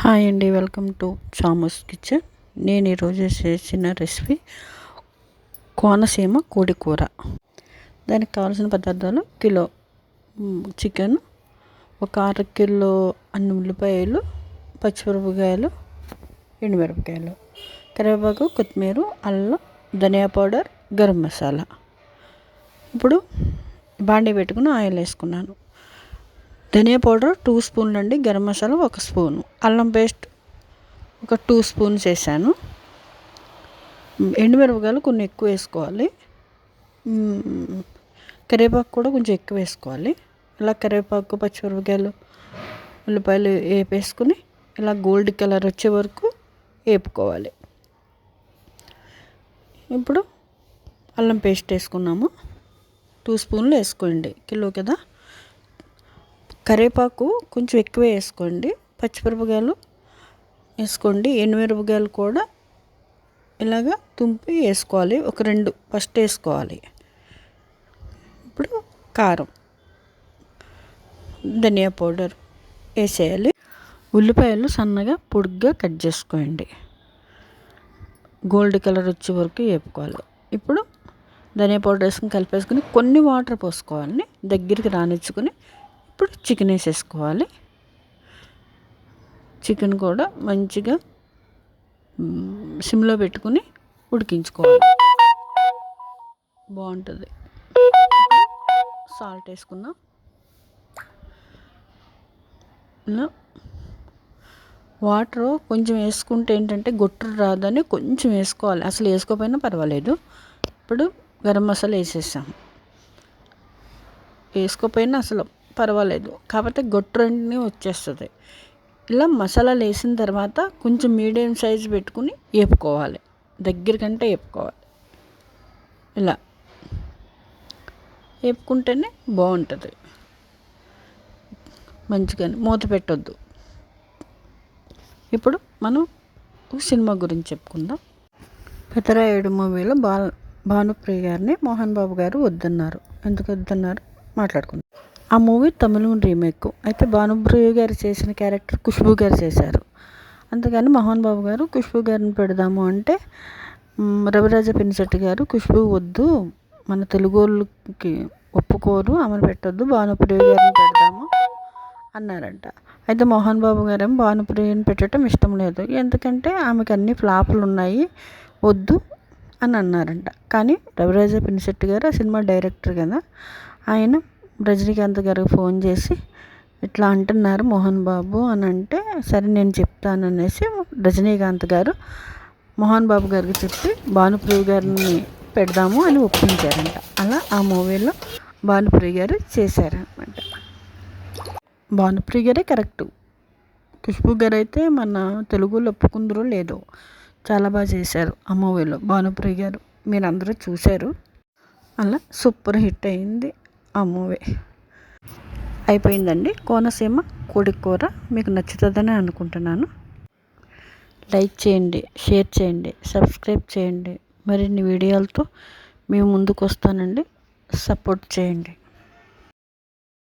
Hi అండి welcome to చామస్ kitchen. నేను ఈరోజు చేసిన రెసిపీ కోనసీమ కోడి కూర. దానికి కావాల్సిన పదార్థాలు కిలో చికెన్ ఒక అర కిలో అన్ని ఉల్లిపాయలు పచ్చిమిరపకాయలు ఎండుమిరపకాయలు కరివేపాకు కొత్తిమీర అల్లం ధనియా పౌడర్ గరం మసాలా. ఇప్పుడు బాండీ పెట్టుకుని ఆయిల్ వేసుకున్నాను. ధనియా పౌడర్ టూ స్పూన్లు అండి గరం మసాలా ఒక స్పూను. అల్లం పేస్ట్ ఒక టూ స్పూన్స్ వేసాను ఎండుమిరపకాయలు కొన్ని ఎక్కువ వేసుకోవాలి. కరివేపాకు కూడా కొంచెం ఎక్కువ వేసుకోవాలి. ఇలా కరివేపాకు పచ్చిమిరపకాయలు ఉల్లిపాయలు వేపేసుకుని ఇలా గోల్డ్ కలర్ వచ్చే వరకు వేపుకోవాలి. ఇప్పుడు అల్లం పేస్ట్ వేసుకున్నాము. టూ స్పూన్లు వేసుకోండి. కిలో కదా? కరివేపాకు కొంచెం ఎక్కువ వేసుకోండి. పచ్చిమిరపకాయలు వేసుకోండి. ఎండుమిరపకాయలు కూడా ఇలాగ తుంపి వేసుకోవాలి. ఒక రెండు ఫస్ట్ వేసుకోవాలి. ఇప్పుడు కారం ధనియా పౌడర్ వేసేయాలి. ఉల్లిపాయలు సన్నగా పొడుగ్గా కట్ చేసుకోండి. గోల్డ్ కలర్ వచ్చే వరకు వేపుకోవాలి. ఇప్పుడు ధనియా పౌడర్ వేసుకుని కలిపేసుకుని కొన్ని వాటర్ పోసుకోవాలి. దగ్గరికి రానిచ్చుకొని ఇప్పుడు చికెన్ వేసేసుకోవాలి. చికెన్ కూడా మంచిగా సిమ్లో పెట్టుకుని ఉడికించుకోవాలి. బాగుంటుంది. సాల్ట్ వేసుకుందాం వాటర్ కొంచెం వేసుకుంటే ఏంటంటే గొట్టరు రాదని కొంచెం వేసుకోవాలి. అసలు వేసుకోకపోయినా పర్వాలేదు. ఇప్పుడు గరం మసాలా వేసేసాం వేసుకోకపోయినా అసలు పర్వాలేదు. కాకపోతే గొట్టరన్నీ వచ్చేస్తుంది. ఇలా మసాలాలు వేసిన తర్వాత కొంచెం మీడియం సైజ్ పెట్టుకుని వేపుకోవాలి దగ్గర కంటే వేపుకోవాలి ఇలా. వేపుకుంటేనే బాగుంటుంది. మంచిగా మూత పెట్టొద్దు. ఇప్పుడు మనం సినిమా గురించి చెప్పుకుందాం. పెద్దరాయుడు మూవీలో బా భానుప్రియ గారిని మోహన్ బాబు గారు వద్దన్నారు. ఎందుకు వద్దన్నారు? మాట్లాడుకుందాం. ఆ మూవీ తమిళ రీమేక్. అయితే భానుప్రియ గారు చేసిన క్యారెక్టర్ ఖుష్బు గారు చేశారు. అందుకని మోహన్ బాబు గారు ఖుష్బూ గారిని పెడదాము అంటే రవిరాజ పినిశెట్టి గారు ఖుష్బు వద్దు మన తెలుగు వాళ్ళకి ఒప్పుకోరు ఆమెను పెట్టొద్దు భానుప్రియ గారిని పెడదాము అన్నారంట. అయితే మోహన్ బాబు గారేమో భానుప్రియని పెట్టడం ఇష్టం లేదు. ఎందుకంటే ఆమెకు అన్ని ఫ్లాపులు ఉన్నాయి వద్దు అని అన్నారంట. కానీ రవిరాజ పినిశెట్టి గారు ఆ సినిమా డైరెక్టర్ కదా ఆయన రజనీకాంత్ గారికి ఫోన్ చేసి ఇట్లా అంటున్నారు మోహన్ బాబు అని అంటే సరే నేను చెప్తాను అనేసి రజనీకాంత్ గారు మోహన్ బాబు గారికి చెప్పి భానుప్రియ గారిని పెడదాము అని ఒప్పించారంట. అలా ఆ మూవీలో భానుప్రియ గారు చేశారనమాట భానుప్రియ గారే కరెక్ట్. ఖుష్బు గారు అయితే మన తెలుగులో ఒప్పుకుందరో లేదో చాలా బాగా చేశారు ఆ మూవీలో భానుప్రియ గారు. మీరందరూ చూశారు. అలా సూపర్ హిట్ అయింది. ఆ మూవీ. అయిపోయిందండి. కోనసీమ కోడి కూర మీకు నచ్చుతుందని అనుకుంటున్నాను. లైక్ చేయండి షేర్ చేయండి సబ్స్క్రైబ్ చేయండి. మరిన్ని వీడియోలతో మేము ముందుకు వస్తానండి సపోర్ట్ చేయండి.